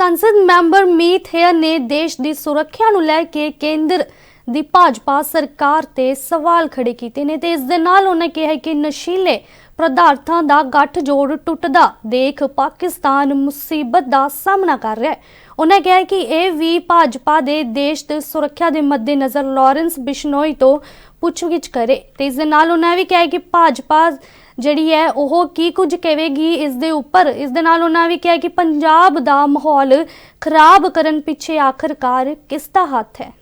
ਸੰਸਦ ਮੈਂਬਰ ਮੀਤ ਹੇਅਰ ਨੇ ਦੇਸ਼ ਦੀ ਸੁਰੱਖਿਆ ਨੂੰ ਲੈ ਕੇ ਕੇਂਦਰ ਦੀ ਭਾਜਪਾ ਸਰਕਾਰ ਤੇ ਸਵਾਲ ਖੜੇ ਕੀਤੇ ਨੇ ਤੇ ਇਸ ਦੇ ਨਾਲ ਉਹਨਾਂ ਕਿਹਾ ਕਿ ਨਸ਼ੀਲੇ ਪਦਾਰਥਾਂ ਦਾ ਗੱਠਜੋੜ ਟੁੱਟਦਾ ਦੇਖ ਪਾਕਿਸਤਾਨ ਮੁਸੀਬਤ ਦਾ ਸਾਹਮਣਾ ਕਰ ਰਿਹਾ ਹੈ। ਉਹਨਾਂ ਕਿਹਾ ਕਿ ਇਹ ਵੀ ਭਾਜਪਾ ਦੇ ਦੇਸ਼ ਦੇ ਸੁਰੱਖਿਆ ਦੇ ਮੱਦੇਨਜ਼ਰ ਲਾਰੈਂਸ ਬਿਸ਼ਨੋਈ ਤੋਂ ਪੁੱਛਗਿੱਛ ਕਰੇ ਤੇ ਇਸ ਦੇ ਨਾਲ ਉਹਨਾਂ ਵੀ ਕਿਹਾ ਕਿ ਭਾਜਪਾ ਜਿਹੜੀ ਹੈ ਉਹ ਕੀ ਕੁਝ ਕਹੇਗੀ ਇਸ ਦੇ ਉੱਪਰ। ਇਸ ਦੇ ਨਾਲ ਉਹਨਾਂ ਵੀ ਕਿਹਾ ਕਿ ਪੰਜਾਬ ਦਾ ਮਾਹੌਲ ਖਰਾਬ ਕਰਨ ਪਿੱਛੇ ਆਖਰਕਾਰ ਕਿਸ ਦਾ ਹੱਥ ਹੈ?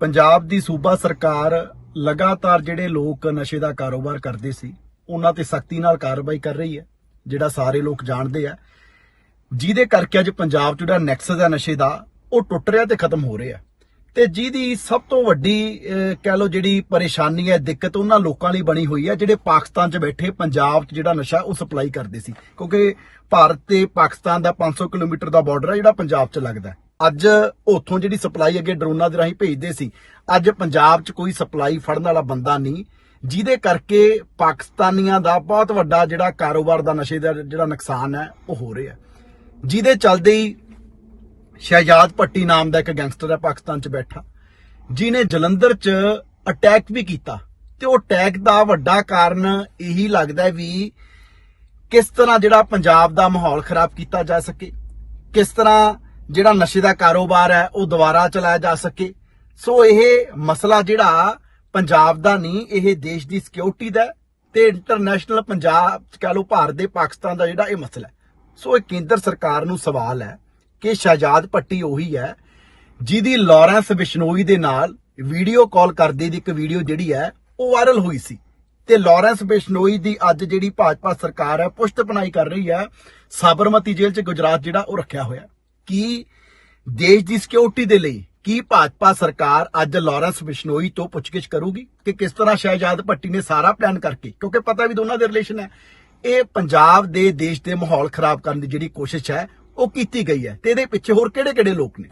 ਪੰਜਾਬ ਦੀ ਸੂਬਾ ਸਰਕਾਰ ਲਗਾਤਾਰ ਜਿਹੜੇ ਲੋਕ ਨਸ਼ੇ ਦਾ ਕਾਰੋਬਾਰ ਕਰਦੇ ਸੀ, ਉਹਨਾਂ ਤੇ ਸਖਤੀ ਨਾਲ ਕਾਰਵਾਈ ਕਰ ਰਹੀ ਹੈ, ਜਿਹੜਾ ਸਾਰੇ ਲੋਕ ਜਾਣਦੇ ਆ। ਜਿਹਦੇ ਕਰਕੇ ਅੱਜ ਪੰਜਾਬ 'ਚ ਜਿਹੜਾ ਨੈਕਸਸ ਹੈ ਨਸ਼ੇ ਦਾ, ਉਹ ਟੁੱਟ ਰਿਹਾ ਤੇ ਖਤਮ ਹੋ ਰਿਹਾ। ਤੇ ਜਿਹਦੀ ਸਭ ਤੋਂ ਵੱਡੀ ਕਹਿ ਲਓ ਜਿਹੜੀ ਪਰੇਸ਼ਾਨੀ ਹੈ, ਦਿੱਕਤ ਉਹਨਾਂ ਲੋਕਾਂ ਲਈ ਬਣੀ ਹੋਈ ਹੈ, ਜਿਹੜੇ ਪਾਕਿਸਤਾਨ 'ਚ ਬੈਠੇ ਪੰਜਾਬ 'ਚ ਜਿਹੜਾ ਨਸ਼ਾ, ਉਹ ਸਪਲਾਈ ਕਰਦੇ ਸੀ। ਕਿਉਂਕਿ ਭਾਰਤ ਤੇ ਪਾਕਿਸਤਾਨ ਦਾ 500 ਕਿਲੋਮੀਟਰ ਦਾ ਬਾਰਡਰ ਹੈ ਜਿਹੜਾ ਪੰਜਾਬ 'ਚ ਲੱਗਦਾ ਅੱਜ ਉੱਥੋਂ ਜਿਹੜੀ ਸਪਲਾਈ ਅੱਗੇ ਡਰੋਨਾਂ ਦੇ ਰਾਹੀਂ ਭੇਜਦੇ ਸੀ, ਅੱਜ ਪੰਜਾਬ 'ਚ ਕੋਈ ਸਪਲਾਈ ਫੜਨ ਵਾਲਾ ਬੰਦਾ ਨਹੀਂ। ਜਿਹਦੇ ਕਰਕੇ ਪਾਕਿਸਤਾਨੀਆਂ ਦਾ ਬਹੁਤ ਵੱਡਾ ਜਿਹੜਾ ਕਾਰੋਬਾਰ ਦਾ ਨਸ਼ੇ ਦਾ ਜਿਹੜਾ ਨੁਕਸਾਨ ਹੈ, ਉਹ ਹੋ ਰਿਹਾ। ਜਿਹਦੇ ਚੱਲਦੇ ਹੀ ਸ਼ਹਿਜਾਦ ਭੱਟੀ ਨਾਮ ਦਾ ਇੱਕ ਗੈਂਗਸਟਰ ਹੈ, ਪਾਕਿਸਤਾਨ 'ਚ ਬੈਠਾ। ਜਿਨੇ ਜਲੰਧਰ 'ਚ ਅਟੈਕ ਵੀ ਕੀਤਾ ਤੇ ਉਹ ਅਟੈਕ ਦਾ ਵੱਡਾ ਕਾਰਨ ਇਹੀ ਲੱਗਦਾ ਵੀ ਕਿਸ ਤਰ੍ਹਾਂ ਜਿਹੜਾ ਪੰਜਾਬ ਦਾ ਮਾਹੌਲ ਖਰਾਬ ਕੀਤਾ ਜਾ ਸਕੇ, ਕਿਸ ਤਰ੍ਹਾਂ ਜਿਹੜਾ ਨਸ਼ੇ ਦਾ ਕਾਰੋਬਾਰ ਹੈ, ਉਹ ਦੁਬਾਰਾ ਚਲਾਇਆ ਜਾ ਸਕੇ। ਸੋ ਇਹ ਮਸਲਾ ਜਿਹੜਾ ਪੰਜਾਬ ਦਾ ਨਹੀਂ, ਇਹ ਦੇਸ਼ ਦੀ ਸਿਕਿਉਰਿਟੀ ਦਾ ਹੈ ਤੇ ਇੰਟਰਨੈਸ਼ਨਲ ਪੰਜਾਬ ਚ ਕਹ ਲਓ ਭਾਰਤ ਦੇ ਪਾਕਿਸਤਾਨ ਦਾ ਜਿਹੜਾ ਇਹ ਮਸਲਾ ਸੋ ਇਹ ਕੇਂਦਰ ਸਰਕਾਰ ਨੂੰ ਸਵਾਲ ਹੈ ਕਿ ਸ਼ਹਜਾਦ ਪੱਟੀ ਉਹੀ ਹੈ ਜਿਹਦੀ ਲਾਰੈਂਸ ਬਿਸ਼ਨੋਈ ਦੇ ਨਾਲ ਵੀਡੀਓ ਕਾਲ ਕਰਦੇ ਦੀ ਇੱਕ ਵੀਡੀਓ ਜਿਹੜੀ ਹੈ, ਉਹ ਵਾਇਰਲ ਹੋਈ ਸੀ। ਤੇ ਲਾਰੈਂਸ ਬਿਸ਼ਨੋਈ ਦੀ ਅੱਜ ਜਿਹੜੀ ਭਾਜਪਾ ਸਰਕਾਰ ਹੈ ਪੁਸ਼ਤ ਬਣਾਈ ਕਰ ਰਹੀ ਹੈ, ਸਾਬਰਮਤੀ ਜੇਲ੍ਹ 'ਚ ਗੁਜਰਾਤ ਜਿਹੜਾ ਉਹ ਰੱਖਿਆ ਹੋਇਆ ਕੀ ਦੇਸ਼ ਦੀ ਸਿਕਿਉਰਿਟੀ ਦੇ ਲਈ ਕੀ ਭਾਜਪਾ ਸਰਕਾਰ ਅੱਜ ਲਾਰੈਂਸ ਬਿਸ਼ਨੋਈ ਤੋਂ ਪੁੱਛਗਿੱਛ ਕਰੂਗੀ ਕਿ ਕਿਸ ਤਰ੍ਹਾਂ ਸ਼ਹਿਜਾਦ ਭੱਟੀ ਨੇ ਸਾਰਾ ਪਲਾਨ ਕਰਕੇ? ਕਿਉਂਕਿ ਪਤਾ ਵੀ ਦੋਨਾਂ ਦੇ ਰਿਲੇਸ਼ਨ ਹੈ। ਇਹ ਪੰਜਾਬ ਦੇ ਦੇਸ਼ ਦੇ ਮਾਹੌਲ ਖਰਾਬ ਕਰਨ ਦੀ ਜਿਹੜੀ ਕੋਸ਼ਿਸ਼ ਹੈ, ਉਹ ਕੀਤੀ ਗਈ ਹੈ ਤੇ ਇਹਦੇ ਪਿੱਛੇ ਹੋਰ ਕਿਹੜੇ-ਕਿਹੜੇ ਲੋਕ ਨੇ?